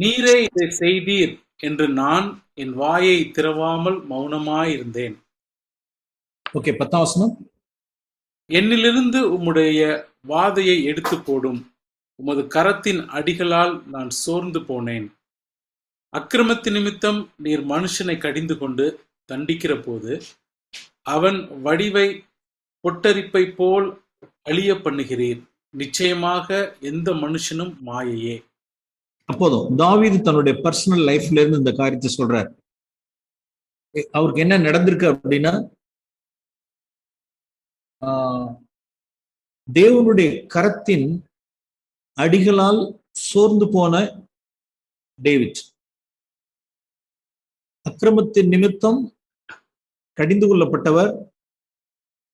நீரே இதை செய்தீர் என்று நான் என் வாயை திறவாமல் மௌனமாயிருந்தேன். ஓகே பத்தாம் வசனம். என்னிலிருந்து உம்முடைய வாதையை எடுத்து போடும். உமது கரத்தின் அடிகளால் நான் சோர்ந்து போனேன். அக்கிரமத்து நிமித்தம் நீர் மனுஷனை கடிந்து கொண்டு தண்டிக்கிற போது அவன் வடிவை பொட்டரிப்பை போல் அழிய பண்ணுகிறீர். நிச்சயமாக எந்த மனுஷனும் மாயையே. அப்போதும் தாவீது தன்னுடைய பர்சனல் லைஃப்ல இருந்து இந்த காரியத்தை சொல்றார். அவருக்கு என்ன நடந்திருக்கு அப்படின்னா ஆஹ், தேவனுடைய கரத்தின் அடிகளால் சோர்ந்து போன டேவிட். அக்கிரமத்தின் நிமித்தம் கடிந்து கொள்ளப்பட்டவர்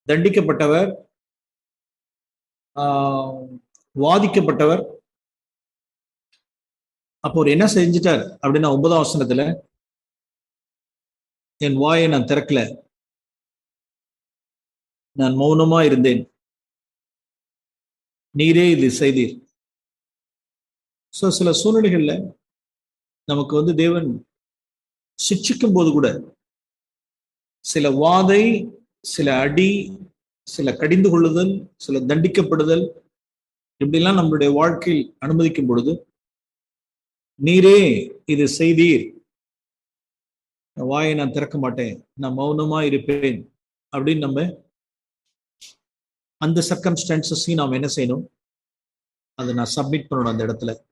தண்டிக்கப்பட்டவர் ஆஹ், வாதிக்கப்பட்டவர் அப்போ அவர் என்ன செஞ்சிட்டார் அப்படின்னா ஒன்பதாம் வசனத்துல என் வாயை நான் திறக்கல. நான் மௌனமா இருந்தேன். நீரே இது செய்தீர் சோ சில சூழ்நிலைகள்ல நமக்கு வந்து தேவன் சிக்ஷிக்கும் போது கூட சில வாதை சில அடி சில கடிந்து கொள்ளுதல் சில தண்டிக்கப்படுதல் இப்படிலாம் நம்மளுடைய வாழ்க்கையில் அனுமதிக்கும் பொழுது நீரே இது செய்தீர். வாயை நான் திறக்க மாட்டேன். நான் மௌனமா இருப்பேன். அப்படின்னு நம்ம அந்த சர்க்கம்ஸ்டான்சஸையும் நாம் என்ன செய்யணும்? அதை நான் சப்மிட் பண்ணணும் அந்த இடத்துல.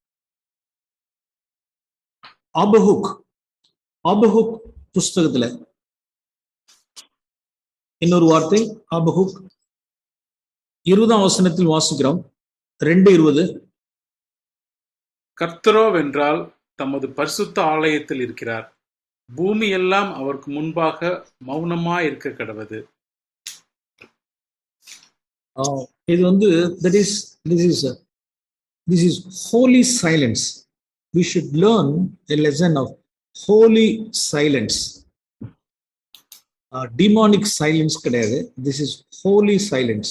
ஆபஹுக் ஆபஹுக் புஸ்தகத்துல. இன்னொரு வார்த்தை அபஹுக் இருபதாம் வசனத்தில் வாசிக்கிறோம். ரெண்டு இருபது. கர்த்தரோவென்றால் தமது பரிசுத்த ஆலயத்தில் இருக்கிறார். பூமி எல்லாம் அவருக்கு முன்பாக மௌனமாயிருக்க கடவது. Uh, இது வந்து that is this is this is holy silence we should learn a lesson of holy silence demonic silence கிடையாது. திஸ் இஸ் ஹோலி சைலன்ஸ்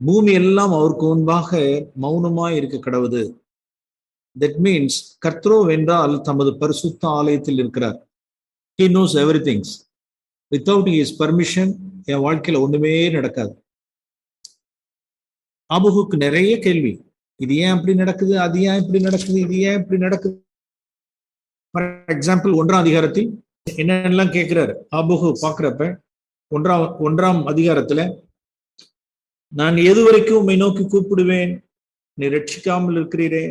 பூமி எல்லாம் அவருக்கு முன்பாக மௌனமாய் இருக்க கடவுது. தட் மீன்ஸ் கர்த்ரோ வென்றால் தமது பரிசுத்த ஆலயத்தில் இருக்கிறார். He knows every things without his permission என் வாழ்க்கையில ஒண்ணுமே நடக்காது. அபுகுக்கு நிறைய கேள்வி. இது ஏன் இப்படி நடக்குது? அது ஏன் இப்படி நடக்குது? இது ஏன் இப்படி நடக்குது? ஃபார் எக்ஸாம்பிள் ஒன்றாம் அதிகாரத்தில் என்னென்னலாம் கேட்கிறாரு? அபுகு பாக்குறப்ப ஒன்றாம் ஒன்றாம் அதிகாரத்துல நான் எது வரைக்கும் நோக்கி கூப்பிடுவேன்? நீ ரட்சிக்காமல் இருக்கிறீரே?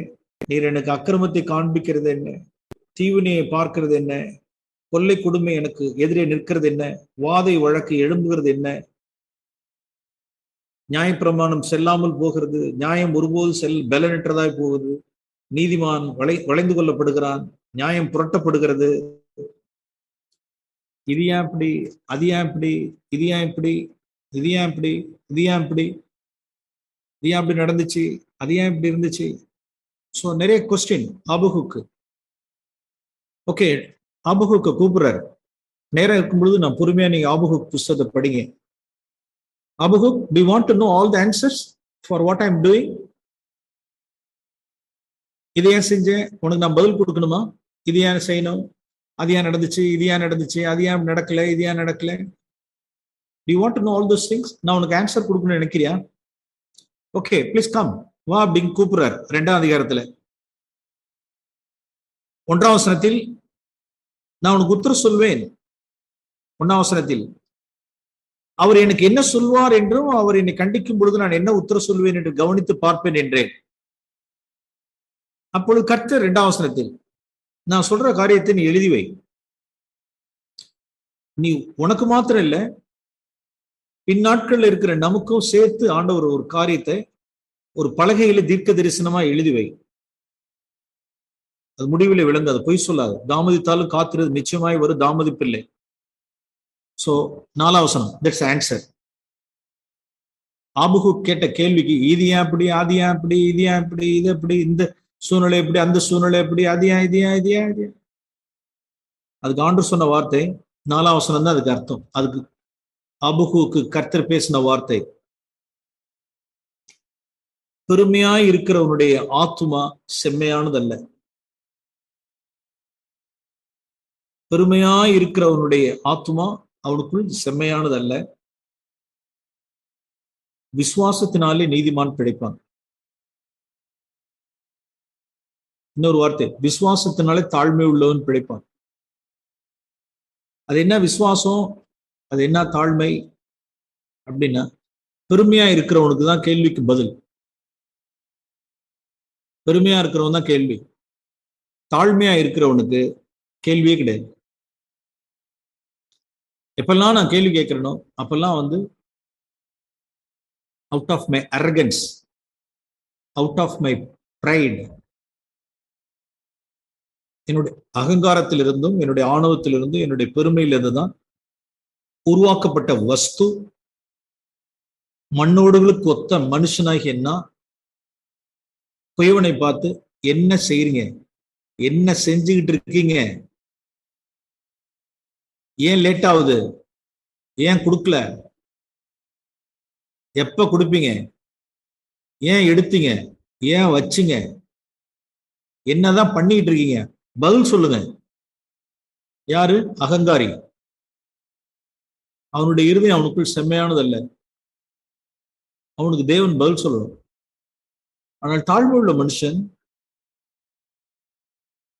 நீர் எனக்கு அக்கிரமத்தை காண்பிக்கிறது என்ன? தீவினையை பார்க்கிறது என்ன? கொள்ளை கொடுமை எனக்கு எதிரே நிற்கிறது என்ன? வாதை வழக்கு எழும்புகிறது என்ன? நியாயப்பிரமாணம் செல்லாமல் போகிறது. நியாயம் ஒருபோது செல் பலனற்றதாய் போகுது. நீதிமான் வளை வளைந்து கொள்ளப்படுகிறான். நியாயம் புரட்டப்படுகிறது. இது ஏன் இப்படி? அது ஏன் இப்படி? இது ஏன் இப்படி? இது ஏன் இப்படி? இது ஏன் இப்படி? இது ஏன் இப்படி நடந்துச்சு? அது ஏன் இப்படி இருந்துச்சு? ஸோ நிறைய கொஸ்டின் அபுகுக்கு. ஓகே அபுகுக்கு கூப்பிடுறாரு. நேரம் இருக்கும் பொழுது நான் பொறுமையா நீங்க அபுகுக் புஸ்தகத்தை படிங்க. Habakkuk to want to know all the answers for what I am doing இது ஏன் செஞ்சேன்? உனக்கு நான் பதில் கொடுக்கணுமா? இது ஏன் செய்யணும்? அது ஏன் நடந்துச்சு? இது ஏன் நடந்துச்சு? அது ஏன் நடக்கல? இது ஏன் நடக்கல? D want to know all those things நான் உனக்கு ஆன்சர் கொடுக்கணும்னு நினைக்கிறியா? ஓகே ப்ளீஸ் கம் வா அப்படின்னு கூப்பிடுறார். ரெண்டாம் அதிகாரத்துல. ஒன்றாம் வசனத்தில் நான் உனக்கு உத்தர சொல்வேன். ஒன்னாம் வசனத்தில் அவர் எனக்கு என்ன சொல்வார் என்றும் அவர் என்னை கண்டிக்கும் பொழுது நான் என்ன உத்தர சொல்வேன் என்று கவனித்து பார்ப்பேன் என்றேன். அப்பொழுது கர்த்தர் இரண்டாம் வசனத்தில் நான் சொல்ற காரியத்தை நீ எழுதி வை. நீ உனக்கு மாத்திரம் இல்ல பின்னாட்கள்ல இருக்கிற நமக்கும் சேர்த்து ஆண்டவர் ஒரு காரியத்தை ஒரு பலகையில தீர்க்க தரிசனமா எழுதி வை. அது முடிவில் விளங்காது பொய் சொல்லாது. தாமதித்தாலும் காத்திருது நிச்சயமாய் வரும் தாமதிப்பில்லை. சோ நாலாவசனம் தட்ஸ் ஆன்சர் ஆபுகு கேட்ட கேள்விக்கு இது ஏன் அப்படி அது ஏன் அப்படி இது ஏன் இப்படி இது எப்படி இந்த சூழ்நிலை எப்படி அந்த சூழ்நிலை எப்படி அது ஏன் இது ஏன் இது ஏன் இது அதுக்கு ஆண்டு சொன்ன வார்த்தை நாலாவசனம் தான் அதுக்கு அர்த்தம். அதுக்கு அபுகுக்கு கர்த்தர் பேசின வார்த்தை. பெருமையாய் இருக்கிறவனுடைய ஆத்துமா செம்மையானதல்ல. பெருமையாய் இருக்கிறவனுடைய ஆத்மா அவனுக்குள் செம்மையானது அல்ல விசுவாசத்தினாலே நீதிமான் பிழைப்பான். இன்னொரு வார்த்தை விசுவாசத்தினாலே தாழ்மை உள்ளவன் பிழைப்பான். அது என்ன விசுவாசம்? அது என்ன தாழ்மை? அப்படின்னா பெருமையா இருக்கிறவனுக்கு தான் கேள்விக்கு பதில். பெருமையா இருக்கிறவன் தான் கேள்வி. தாழ்மையா இருக்கிறவனுக்கு கேள்வியே கிடையாது. எப்பெல்லாம் நான் கேள்வி கேட்கிறேனோ அப்பெல்லாம் வந்து out of my arrogance out of my pride என்னுடைய அகங்காரத்திலிருந்தும் என்னுடைய ஆணவத்திலிருந்தும் என்னுடைய பெருமையிலிருந்து தான் உருவாக்கப்பட்ட வஸ்து மண்ணோடுகளுக்கு ஒத்த மனுஷனாகி என்ன குயவனை பார்த்து என்ன செய்யறீங்க என்ன செஞ்சுக்கிட்டு இருக்கீங்க? ஏன் லேட் ஆகுது? ஏன் கொடுக்கல? எப்ப கொடுப்பீங்க? ஏன் எடுத்தீங்க? ஏன் வச்சுங்க? என்னதான் பண்ணிக்கிட்டு இருக்கீங்க? பதில் சொல்லுங்க. யாரு? அகங்காரி. அவனுடைய இறுதி அவனுக்குள் செம்மையானதல்ல. அவனுக்கு தேவன் பதில் சொல்லணும். ஆனால் தாழ்மை உள்ள மனுஷன்.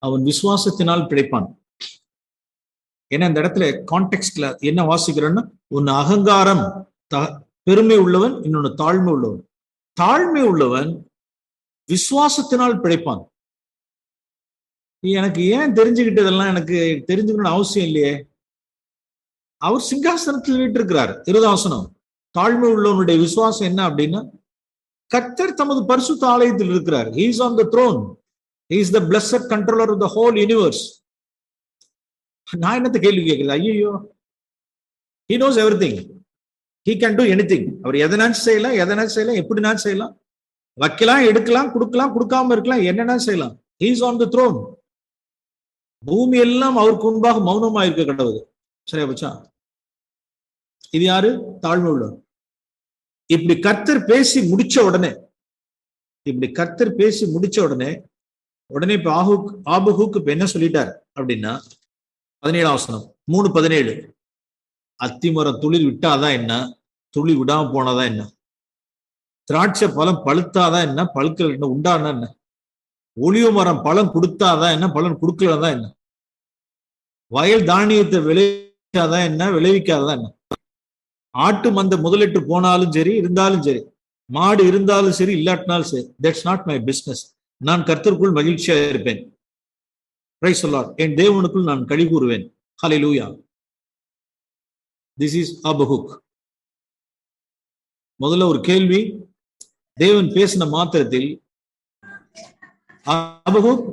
அவன் விசுவாசத்தினால் பிழைப்பான். ஏன்னா இந்த இடத்துல கான்டெக்ட்ல என்ன வாசிக்கிறோன்னா ஒன்னு அகங்காரம் த பெருமை உள்ளவன் இன்னொன்னு தாழ்மை உள்ளவன். தாழ்மை உள்ளவன் விசுவாசத்தினால் பிழைப்பான். எனக்கு ஏன் தெரிஞ்சுக்கிட்டதெல்லாம் எனக்கு தெரிஞ்சுக்கணும்னு அவசியம் இல்லையே? அவர் சிங்காசனத்தில் வீட்டிருக்கிறார் இருதாசனம் தாழ்மை உள்ளவனுடைய விசுவாசம் என்ன அப்படின்னா கர்த்தர் தமது பரிசுத்த ஆலயத்தில் இருக்கிறார். He is on the throne he is the blessed controller of the whole universe நான் என்னத்த கேள்வி கேட்கறது? ஐயோ he knows everything he can do anything அவர் எதனாச்சும் செய்யலாம் எதனாச்சும் செய்யலாம் எப்படினாச்சும் செய்யலாம்? வைக்கலாம் எடுக்கலாம் கொடுக்கலாம் கொடுக்காம இருக்கலாம் என்னென்ன செய்யலாம்? He is on the throne பூமி எல்லாம் அவருக்கு முன்பாக மௌனமா இருக்க கடவுது சரியா பச்சா? இது யாரு? தாழ்மை உள்ளவர். இப்படி கர்த்தர் பேசி முடிச்ச உடனே இப்படி கர்த்தர் பேசி முடிச்ச உடனே உடனே இப்ப ஆஹு ஆபுகுக்கு இப்ப என்ன சொல்லிட்டார் அப்படின்னா பதினேழாம் வசனம் மூணு பதினேழு. அத்திமரம் துளிர் விட்டாதான் என்ன? துளி விடாம போனாதான் என்ன? திராட்சை பழம் பழுத்தாதான் என்ன? பழுக்கல் என்ன? உண்டானா என்ன? ஒளிவு மரம் பழம் கொடுத்தாதான் என்ன? பலன் கொடுக்கலதான் என்ன? வயல் தானியத்தை விளைவிக்காதான் என்ன? விளைவிக்காததான் என்ன? ஆட்டு மந்த முதலிட்டு போனாலும் சரி இருந்தாலும் சரி மாடு இருந்தாலும் சரி இல்லாட்டினாலும் சரி தட்ஸ் நாட் மை பிசினஸ் நான் கர்த்தருக்குள் மகிழ்ச்சியா இருப்பேன். பிரைஸ் சொல்லார் என் தேவனுக்குள் நான் கழி கூறுவேன். ஹலை லூயா திஸ் இஸ் அபஹுக் முதல்ல ஒரு கேள்வி. தேவன் பேசின மாத்திரத்தில் Habakkuk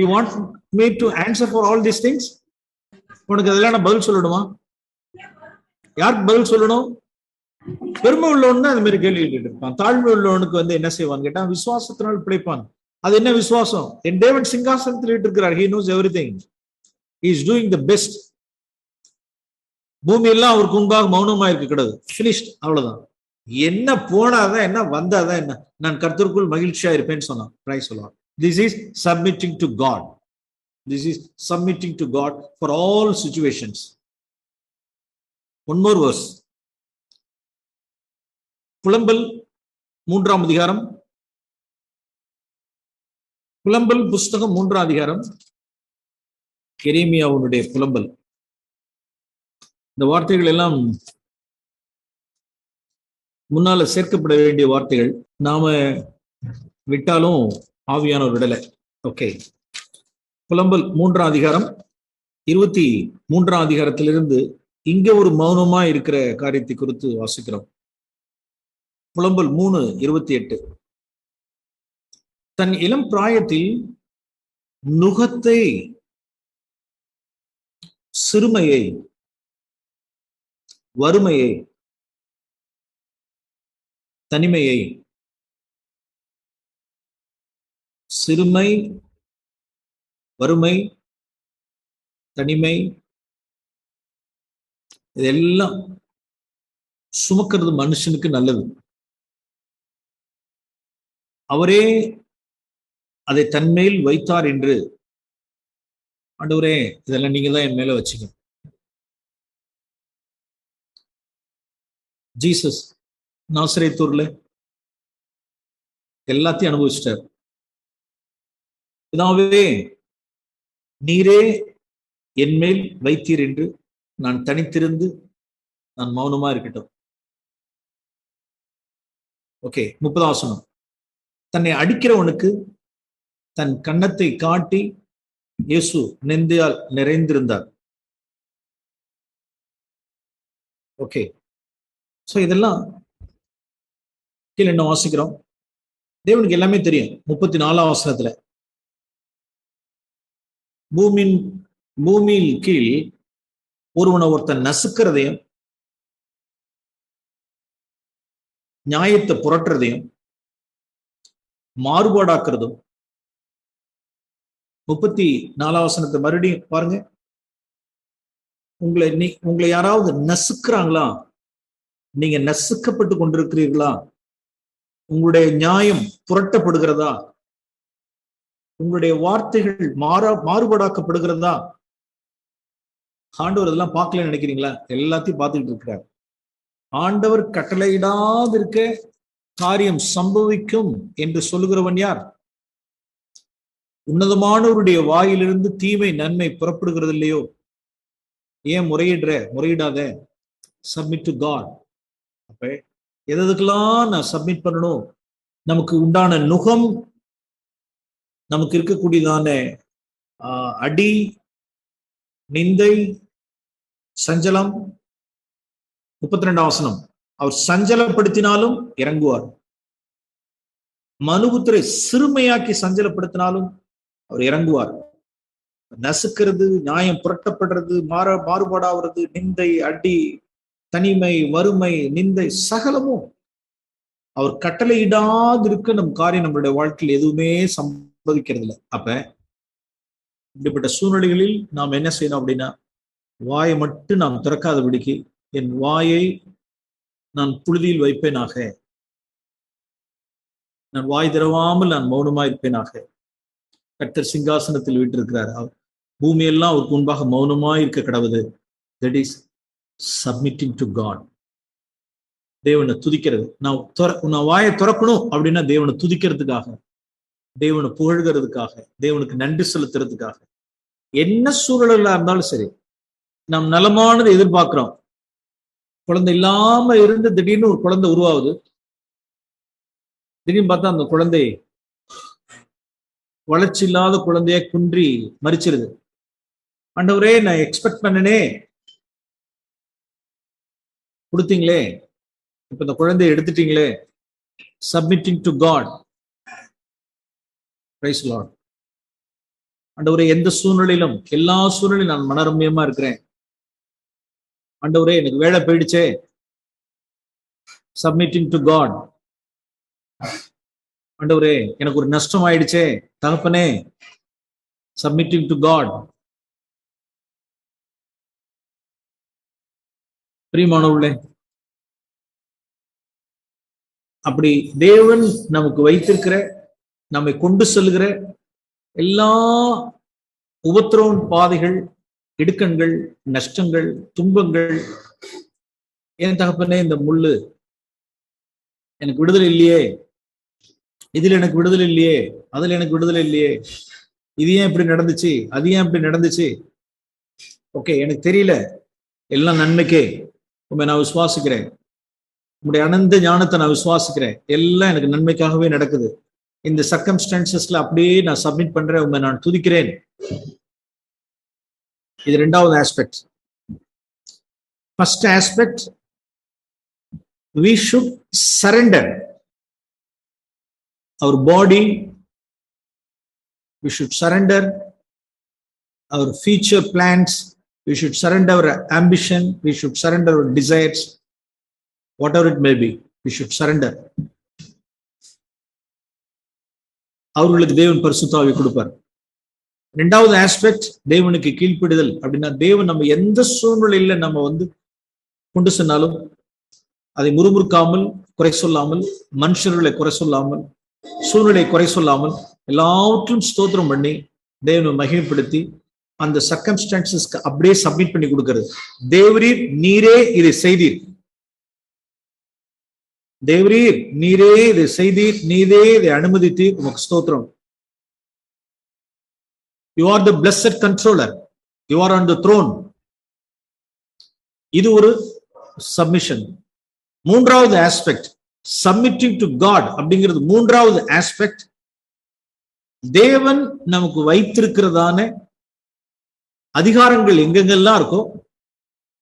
you want me to answer for all these things உனக்கு அதெல்லாம் நான் பதில் சொல்லணுமா யாருக்கு பதில் சொல்லணும்? பெருமை உள்ளவன் தான் அந்த மாதிரி கேள்வி கேட்டு இருப்பான். தாழ்மை உள்ளவனுக்கு வந்து என்ன செய்வான் கேட்டா விசுவாசத்தினால் பிழைப்பான். அது என்ன விசுவாசம்? என் டேவிட் சிங்காசனத்தில் இருக்கிறார் he knows everything is doing the best பூமி எல்லாம் அவருக்கு முன்பாக மௌனமா இருக்க கிடையாது பினிஷ்ட் அவ்வளவுதான். என்ன போனாதான் என்ன வந்தாதான் என்ன? நான் கர்த்தருக்குள் மகிழ்ச்சியா இருப்பேன்னு சொன்னான். ட்ரை சொல்லலாம் this is submitting to God this is submitting to God for all situations one more புலம்பல் மூன்றாம் அதிகாரம். புலம்பல் புஸ்தகம் மூன்றாம் அதிகாரம். கெரேமியாவுடைய புலம்பல். இந்த வார்த்தைகள் எல்லாம் முன்னால சேர்க்கப்பட வேண்டிய வார்த்தைகள். நாம விட்டாலும் ஆவியானவர் விடலை. ஓகே புலம்பல் மூன்றாம் அதிகாரம். இருபத்தி மூன்றாம் அதிகாரத்திலிருந்து இங்க ஒரு மௌனமா இருக்கிற காரியத்தை குறித்து வாசிக்கிறோம். புலம்பல் மூணு இருபத்தி எட்டு. தன் இளம் பிராயத்தில் நுகத்தை சிறுமையை வறுமையை தனிமையை சிறுமை வறுமை தனிமை இதெல்லாம் சுமக்கிறது மனுஷனுக்கு நல்லது. அவரே அதை தன்மையில் வைத்தார் என்று ஆண்டவரே இதெல்லாம் நீங்க தான் என் மேல வச்சுங்க. ஜீசஸ் நாசரேத்தூர்ல எல்லாத்தையும் அனுபவிச்சிட்டார். இதாவே நீரே என் மேல் வைத்தீர் என்று நான் தனித்திருந்து நான் மௌனமா இருக்கட்டும். ஓகே முப்பதாம் வசனம். தன்னை அடிக்கிறவனுக்கு தன் கன்னத்தை காட்டி இயேசு நெந்தியால் நிறைந்திருந்தார். ஓகே ஸோ இதெல்லாம் கீழே என்ன வாசிக்கிறோம். தேவனுக்கு எல்லாமே தெரியும் முப்பத்தி நாலாம் வசனத்துல. பூமியின் பூமியில் கீழ் ஒருவனை ஒருத்தன் நசுக்கிறதையும் நியாயத்தை புரட்டுறதையும் மாறுபாடாக்குறதும். முப்பத்தி நாலாவசனத்தை மறுபடியும் பாருங்க. உங்களை நீ உங்களை யாராவது நசுக்கிறாங்களா? நீங்க நசுக்கப்பட்டு கொண்டிருக்கிறீர்களா? உங்களுடைய நியாயம் புரட்டப்படுகிறதா? உங்களுடைய வார்த்தைகள் மாறா மாறுபாடாக்கப்படுகிறதா? ஆண்டவர் இதெல்லாம் பார்க்கலன்னு நினைக்கிறீங்களா? எல்லாத்தையும் பார்த்துக்கிட்டு இருக்கிறார். ஆண்டவர் கட்டளையிடாது இருக்க காரியம் சம்பவிக்கும் என்று சொல்லுகிறவன் யார்? உன்னதமானவருடைய வாயிலிருந்து தீமை நன்மை புறப்படுகிறது இல்லையோ? ஏன் முறையிடுற? முறையிடாத. சப்மிட் டு காட் அப்ப எதுக்கெல்லாம் நான் சப்மிட் பண்ணணும் நமக்கு உண்டான நுகம் நமக்கு இருக்கக்கூடியதான ஆஹ், அடி நிந்தை சஞ்சலம் முப்பத்தி ரெண்டாம் வசனம். அவர் சஞ்சலப்படுத்தினாலும் இறங்குவார். மனுபுத்திரை சிறுமையாக்கி சஞ்சலப்படுத்தினாலும் அவர் இறங்குவார். நசுக்கிறது நியாயம் புரட்டப்படுறது மாற மாறுபாடாவது நிந்தை அடி தனிமை வறுமை நிந்தை சகலமும் அவர் கட்டளையிடாதிருக்க நம் காரியம் நம்மளுடைய வாழ்க்கையில் எதுவுமே சம்பவிக்கிறது இல்லை அப்ப இப்படிப்பட்ட சூழ்நிலைகளில் நாம் என்ன செய்யணும் அப்படின்னா வாயை மட்டும் நாம் திறக்காதபடிக்கு என் வாயை நான் புழுதியில் வைப்பேனாக. நான் வாய் திறவாமல் நான் மௌனமா இருப்பேனாக. கர்த்தர் சிங்காசனத்தில் விட்டிருக்கிறார். அவர் பூமியெல்லாம் அவருக்கு முன்பாக மௌனமா இருக்க கடவுது. That is submitting to God தேவனை துதிக்கிறது. நான் துற நான் வாயை திறக்கணும் அப்படின்னா தேவனை துதிக்கிறதுக்காக. தேவனை புகழ்கிறதுக்காக தேவனுக்கு நன்றி செலுத்துறதுக்காக. என்ன சூழலா இருந்தாலும் சரி நாம் நலமானதை எதிர்பார்க்கிறோம். குழந்தை இல்லாம இருந்து திடீர்னு ஒரு குழந்தை உருவாகுது. திடீர்னு பார்த்தா அந்த குழந்தை வளர்ச்சி இல்லாத குழந்தைய குன்றி மறிச்சிருது. ஆண்டவரே நான் எக்ஸ்பெக்ட் பண்ணனே. கொடுத்தீங்களே. இப்ப இந்த குழந்தைய எடுத்துட்டீங்களே. Submitting to God praise Lord ஆண்டவரே எந்த சூழ்நிலையிலும் எல்லா சூழ்நிலையும் நான் மனரம்யமா இருக்கிறேன். ஆண்டவரே எனக்கு வேலை போயிடுச்சே. சப்மிட்டிங் டு காட் ஆண்டவரே எனக்கு ஒரு நஷ்டம் ஆயிடுச்சே. தகப்பனே சப்மிட்டிங் டு காட் பிரியமானவர்களே அப்படி தேவன் நமக்கு வைத்திருக்கிற நம்மை கொண்டு செல்கிற எல்லா உபத்திரவம் பாதைகள் இடுக்கண்கள் நஷ்டங்கள் துன்பங்கள் ஏன் தகப்பனே இந்த முள்ளு எனக்கு விடுதலை இல்லையே? இதுல எனக்கு விடுதலை இல்லையே? அதுல எனக்கு விடுதலை இல்லையே? இது ஏன் இப்படி நடந்துச்சு? அது ஏன் இப்படி நடந்துச்சு? ஓகே எனக்கு தெரியல. எல்லாம் நன்மைக்கே. உண்மை நான் விசுவாசிக்கிறேன். உங்களுடைய அனந்த ஞானத்தை நான் விசுவாசிக்கிறேன். எல்லாம் எனக்கு நன்மைக்காகவே நடக்குது. இந்த சர்க்கம்ஸ்டான்சஸ்ல அப்படியே நான் சப்மிட் பண்றேன் உண்மை நான் துதிக்கிறேன் இது ரெண்டாவது aspect first aspect we should surrender our body we should surrender our future plans we should surrender our ambition we should surrender our desires whatever it may be we should surrender அவர்களுக்கு தேவன் பரிசுத்தாவை கொடுப்பார். ரெண்டாவது aspect தேவனுக்கு கீழ்ப்பிடுதல். அப்படின்னா தேவன் நம்ம எந்த சூழ்நிலையில நம்ம வந்து கொண்டு சென்னாலும் அதை முறுமுறுக்காமல் குறை சொல்லாமல் மனுஷர்களை குறை சொல்லாமல் சூழ்நிலை குறை சொல்லாமல் எல்லாவற்றும் ஸ்தோத்திரம் பண்ணி தேவனை மகிமைப்படுத்தி அந்த சர்க்கம்ஸ்டான்சஸ்க்கு அப்படியே சப்மிட் பண்ணி கொடுக்கிறது. தேவரீர் நீரே இதை செய்தீர். தேவரீர் நீரே இதை செய்தீர் நீரே இதை அனுமதித்தீர். உமக்கு ஸ்தோத்திரம். You are the blessed controller you are on the throne இது ஒரு சப்மிஷன் மூன்றாவது ஆஸ்பெக்ட் சப்மிட்டிங் டு காட் அப்படிங்கிறது மூன்றாவது ஆஸ்பெக்ட் தேவன் நமக்கு வைத்திருக்கிறதான அதிகாரங்கள் எங்கெங்கெல்லாம் இருக்கோ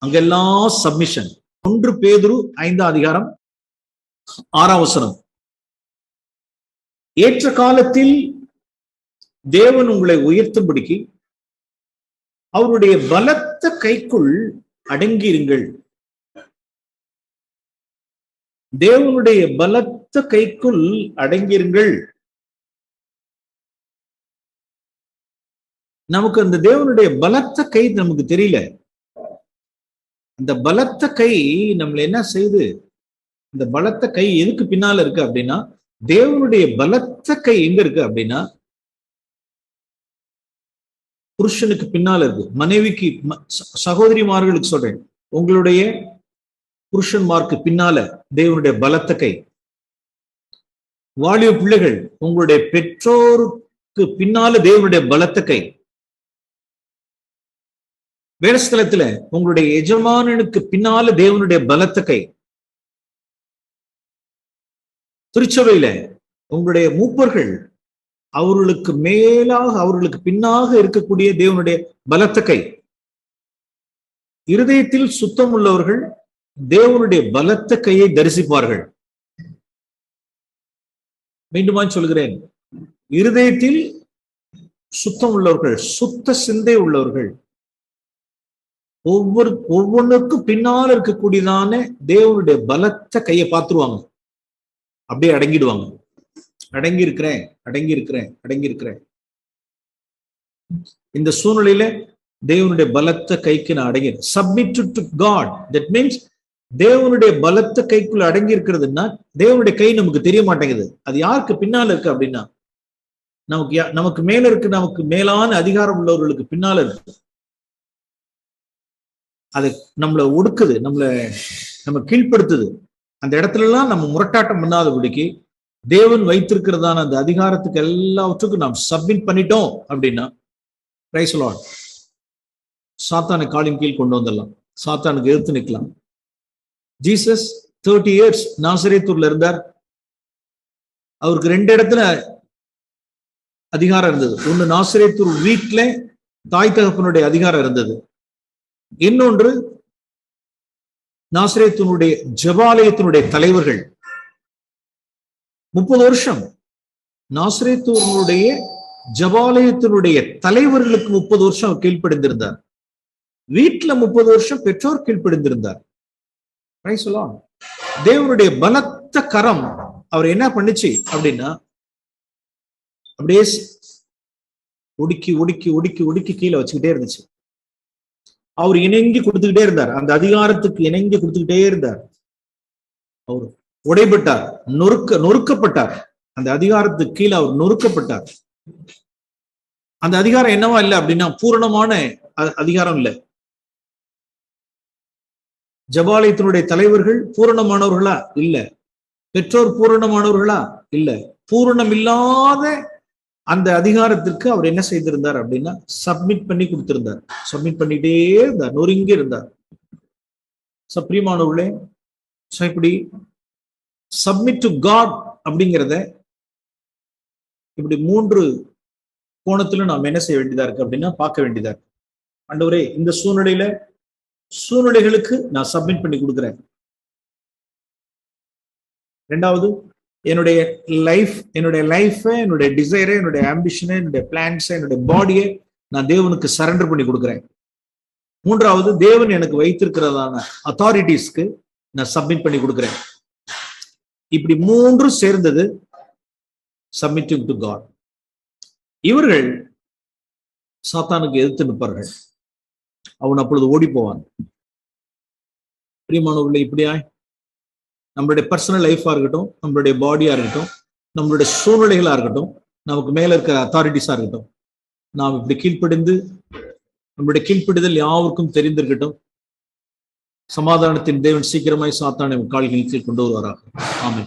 அங்கெல்லாம் சப்மிஷன் ஒன்று பேதுரு ஐந்தாம் அதிகாரம் ஆறாம் வசனம். ஏற்ற காலத்தில் தேவன் உங்களை உயர்த்தும்படிக்கு அவருடைய பலத்த கைக்குள் அடங்கியிருங்கள். தேவனுடைய பலத்த கைக்குள் அடங்கியிருங்கள். நமக்கு அந்த தேவனுடைய பலத்த கை நமக்கு தெரியல. அந்த பலத்த கை நம்மள என்ன செய்யுது இந்த பலத்த கை எதுக்கு பின்னால இருக்கு அப்படின்னா தேவனுடைய பலத்த கை எங்க இருக்கு அப்படின்னா புருஷனுக்கு பின்னால இருக்கு. மனைவிக்கு சகோதரிமார்களுக்கு சொல்றேன். உங்களுடைய புருஷன்மார்க்கு பின்னால தேவனுடைய பலத்த கை. வாலிப பிள்ளைகள் உங்களுடைய பெற்றோருக்கு பின்னால தேவனுடைய பலத்த கை. வேடஸ்தலத்துல உங்களுடைய எஜமானனுக்கு பின்னால தேவனுடைய பலத்த கை. திருச்சபையில உங்களுடைய மூப்பர்கள் அவர்களுக்கு மேலாக அவர்களுக்கு பின்னாக இருக்கக்கூடிய தேவனுடைய பலத்த கை. இருதயத்தில் சுத்தம் உள்ளவர்கள் தேவனுடைய பலத்த கையை தரிசிப்பார்கள். மீண்டுமா சொல்கிறேன் இருதயத்தில் சுத்தம் உள்ளவர்கள் சுத்த சிந்தை உள்ளவர்கள் ஒவ்வொரு ஒவ்வொன்றுக்கும் பின்னால் இருக்கக்கூடியதான தேவனுடைய பலத்த கையை பார்த்துருவாங்க. அப்படியே அடங்கிடுவாங்க. அடங்கி இருக்கிறேன் அடங்கி இருக்கிறேன் அடங்கி இருக்கிறேன் இந்த சூழ்நிலையில தேவனுடைய பலத்த கைக்கு நான் அடங்கி submit to God that means தேவனுடைய பலத்த கைக்குள்ள அடங்கி இருக்கிறதுன்னா தேவனுடைய கை நமக்கு தெரிய மாட்டேங்குது. அது யாருக்கு பின்னால இருக்கு அப்படின்னா? நமக்கு யா- நமக்கு மேல இருக்கு நமக்கு மேலான அதிகாரம் உள்ளவர்களுக்கு பின்னால இருக்கு. அது நம்மளை ஒடுக்குது நம்மளை நம்ம கீழ்ப்படுத்துது. அந்த இடத்துல எல்லாம் நம்ம முரட்டாட்டம் பண்ணாதபடிக்கு தேவன் வைத்திருக்கிறதான அந்த அதிகாரத்துக்கு எல்லாவற்றுக்கும் நாம் சப்மிட் பண்ணிட்டோம் அப்படின்னா பிரைஸ் லாட் சாத்தானை காலின் கீழ் கொண்டு வந்துடலாம். சாத்தானுக்கு எதிர்த்து நிற்கலாம். ஜீசஸ் தேர்ட்டி இயர்ஸ் நாசரேத்தூர்ல இருந்தார். அவருக்கு ரெண்டு இடத்துல அதிகாரம் இருந்தது. ஒன்று நாசரேத்தூர் வீட்டில் தாய் தகப்பனுடைய அதிகாரம் இருந்தது. இன்னொன்று நாசிரியத்தினுடைய ஜபாலயத்தினுடைய தலைவர்கள். முப்பது வருஷம். நாசரேத்தூருடைய ஜபாலயத்தினுடைய தலைவர்களுக்கு முப்பது வருஷம் அவர் கீழ்ப்படிந்திருந்தார். வீட்டுல முப்பது வருஷம் பெற்றோர் கீழ்ப்படிந்திருந்தார். Praise தேவனுடைய பலத்த கரம் அவர் என்ன பண்ணுச்சு அப்படின்னா அப்படியே ஒடுக்கி ஒடுக்கி ஒடுக்கி ஒடுக்கி கீழே வச்சுக்கிட்டே இருந்துச்சு. அவர் இணங்கி கொடுத்துக்கிட்டே இருந்தார். அந்த அதிகாரத்துக்கு இணங்கி கொடுத்துக்கிட்டே இருந்தார். அவர் உடைபட்டார் நொறுக்க நொறுக்கப்பட்டார். அந்த அதிகாரத்துக்கு கீழே அவர் நொறுக்கப்பட்டார். அந்த அதிகாரம் என்னவா இல்லை அப்படின்னா பூரணமான அதிகாரம் இல்லை. ஜபாலயத்தினுடைய தலைவர்கள் பூரணமானவர்களா? இல்ல. பெற்றோர் பூரணமானவர்களா? இல்ல. பூரணம் இல்லாத அந்த அதிகாரத்திற்கு அவர் என்ன செய்திருந்தார் அப்படின்னா சப்மிட் பண்ணி கொடுத்திருந்தார். சப்மிட் பண்ணிட்டே இருந்தார். நொறுங்கி இருந்தார். சப்ரியமானவர்களே so இப்படி சப்மிட் டு காட் அப்படிங்கிறத இப்படி மூன்று கோணத்துல நாம் என்ன செய்ய வேண்டியதா இருக்கு அப்படின்னா பார்க்க வேண்டியதா இருக்கு. ஆண்டவரே இந்த சூழ்நிலையில சூழ்நிலைகளுக்கு நான் சப்மிட் பண்ணி கொடுக்குறேன். ரெண்டாவது என்னுடைய லைஃப் என்னுடைய லைஃபை என்னுடைய டிசைரை என்னுடைய ஆம்பிஷனை என்னுடைய பிளான்ஸை என்னுடைய பாடியை நான் தேவனுக்கு சரண்டர் பண்ணி கொடுக்குறேன். மூன்றாவது தேவன் எனக்கு வைத்திருக்கிறதான அத்தாரிட்டிஸ்க்கு நான் சப்மிட் பண்ணி கொடுக்குறேன். இப்படி மூன்றும் சேர்ந்தது சப்மிட்டிங் டு காட் இவர்கள் சாத்தானுக்கு எதிர்த்து நிற்பார்கள். அவன் அப்பொழுது ஓடி போவான் பிரியமானவர்களை இப்படியா நம்மளுடைய பர்சனல் லைஃபா இருக்கட்டும் நம்மளுடைய பாடியா இருக்கட்டும் நம்மளுடைய சூழ்நிலைகளா இருக்கட்டும் நமக்கு மேல இருக்கிற அத்தாரிட்டிஸா இருக்கட்டும் நாம் இப்படி கீழ்ப்படிந்து நம்முடைய கீழ்ப்பிடுதல் யாருக்கும் தெரிந்திருக்கட்டும் சமாதானத்தின் தேவன் சீக்கிரமாய் சாத்தானை கால்களில் கொண்டு வருவாராக. ஆமை